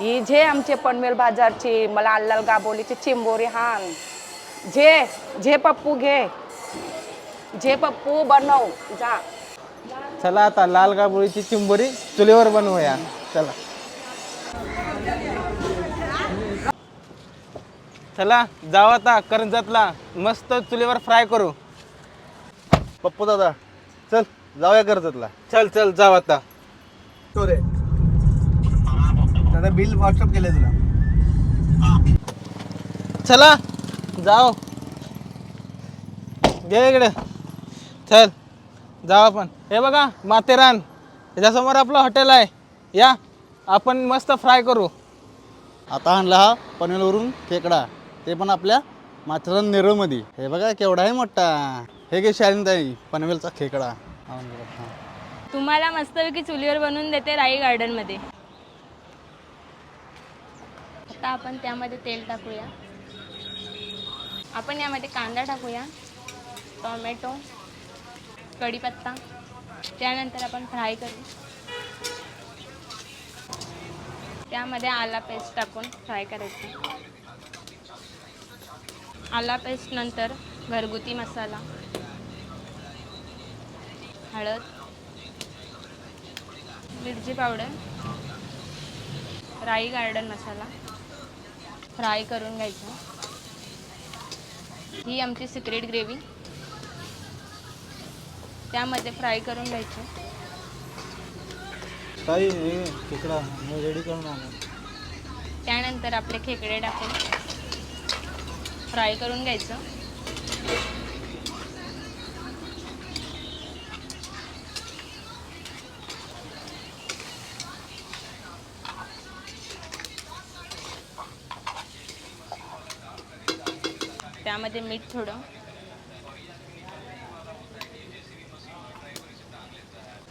ही जे आमचे पनवेल बाजारचे मला अल्लाल गाबोलीचे चिंबोरी हान. जे जे पप्पू घे. जे पप्पू बनव. जा. चला आता लाल गाबोळीची चिंबोरी चुलीवर बनवूया. चला. चला जाऊ आता करंजातला मस्त चुलीवर फ्राय करू. पप्पू दादा चल जाऊया कर्जतला चल चल जाऊ आता. तो रे. दादा बिल व्हॉट्सअप केलंय तुला. चला जाऊ घे इकडे. चल जाऊ आपण. हे बघा माथेरान. त्याच्यासमोर आपलं हॉटेल आहे. या आपण मस्त फ्राय करू. आता आणला हा पनवेलवरून खेकडा. ते पण आपल्या माथेरान नेरळमध्ये हे बघा केवढा आहे मोठा. हे घे शालीनताई पनवेलचा खेकडा. तुम्हाला मस्तपैकी चुलीवर बनवून देते राई गार्डनमध्ये आता आपण त्यामध्ये तेल टाकूया. आपण यामध्ये कांदा टाकूया टोमॅटो कढीपत्ता त्यानंतर आपण फ्राय करू. त्यामध्ये आला पेस्ट टाकून फ्राय करायचं. आला पेस्ट नंतर घरगुती मसाला हळद मिरची पावडर राई गार्डन मसाला फ्राय करून घ्यायचं. ही आमची सिक्रेट ग्रेव्ही त्यामध्ये फ्राय करून घ्यायचं. हे खेकडा. रेडी करून आणा त्यानंतर आपले खेकडे टाकून फ्राय करून घ्यायचं. त्यामध्ये मीठ थोडं.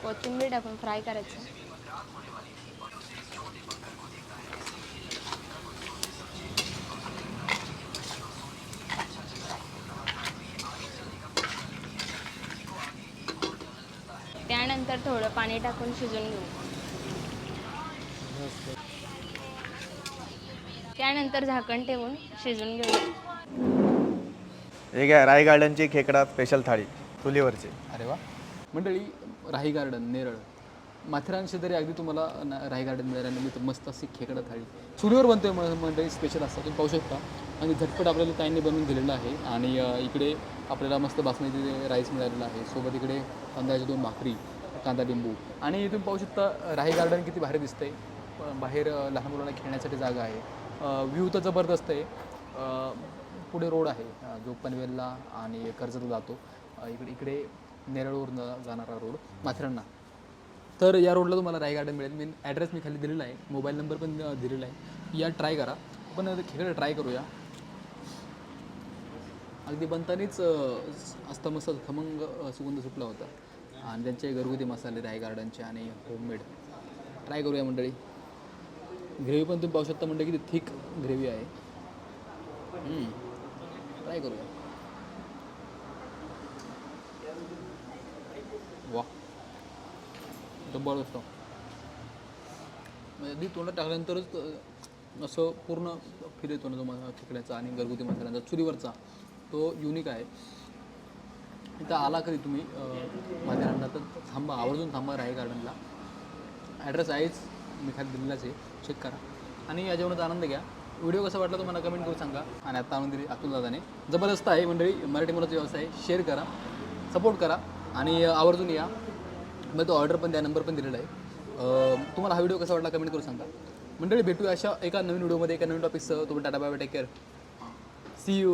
कोथिंबीर टाकून फ्राय करायचं. त्यानंतर थोडं पाणी टाकून शिजून घेऊ. त्यानंतर झाकण ठेवून शिजून घेऊ. हे घ्या राय गार्डनची खेकडा स्पेशल थाळी चुलीवरची. अरे वा. मंडळी राही गार्डन नेरळ. माथेरानशी तरी अगदी तुम्हाला ना- राही गार्डन मिळायला निमित्त मस्त अशी खेकडा थाळी. चुलीवर बनतोय म- मंडळी स्पेशल असतात तुम्ही पाहू शकता. आणि झटपट आपल्याला ताईंनी बनवून दिलेलं आहे. आणि अ, इकडे आपल्याला मस्त बासमती राईस मिळालेला आहे. सोबत इकडे तांदळाच्या दोन भाकरी कांदा लिंबू. आणि तुम्ही पाहू शकता राही गार्डन किती भारी दिसतंय. प- बाहेर अ, लहान मुलांना खेळण्यासाठी जागा आहे. व्ह्यू तर जबरदस्त आहे. अ, पुढे रोड आहे जो पनवेलला आणि कर्जतला जातो. इकडे इकडे नेरळवरून जाणारा रोड माथेरांना तर या रोडला तुम्हाला राय गार्डन मिळेल. मी ॲड्रेस मी खाली दिलेला आहे. मोबाईल नंबर पण दिलेला आहे. या ट्राय करा. आपण खेळ खेकडे ट्राय करूया. अगदी बनतानीच अस्तमस्त खमंग सुगंध सुटला होता. आणि त्यांचे घरगुती मसाले राय गार्डनचे आणि होममेड ट्राय करूया मंडळी. ग्रेव्ही पण तुम्ही पाहू शकता म्हणजे किती थिक ग्रेव्ही आहे. ट्राय करूया. वा. जबरदस्त म्हणजे अगदी तोंडात टाकल्यानंतरच असं पूर्ण फिर येतो ना तो माझा खेकड्याचा आणि घरगुती मसाल्यांचा. चुरीवरचा तो युनिक आहे. इथं आला कधी तुम्ही अ, माथेरानला तर थांबा आवर्जून थांबा राय गार्डनला ॲड्रेस आहेच मी खाली दिलेलाच आहे. चेक करा. आणि या जेवणाचा आनंद घ्या. व्हिडिओ कसा वाटला तुम्हाला कमेंट करून सांगा. आणि आता आणून दिली अतुल दादाने जबरदस्त आहे मंडळी मराठी मुलाचा व्यवसाय. शेअर करा सपोर्ट करा. आणि आवर्जून या. मग तो ऑर्डर पण द्या नंबर पण दिलेला आहे. तुम्हाला हा व्हिडिओ कसा वाटला कमेंट करून सांगा. मंडळी भेटूया अशा एका नवीन व्हिडिओमध्ये एका नवीन टॉपिकसह तुम्ही tata bye take care. See you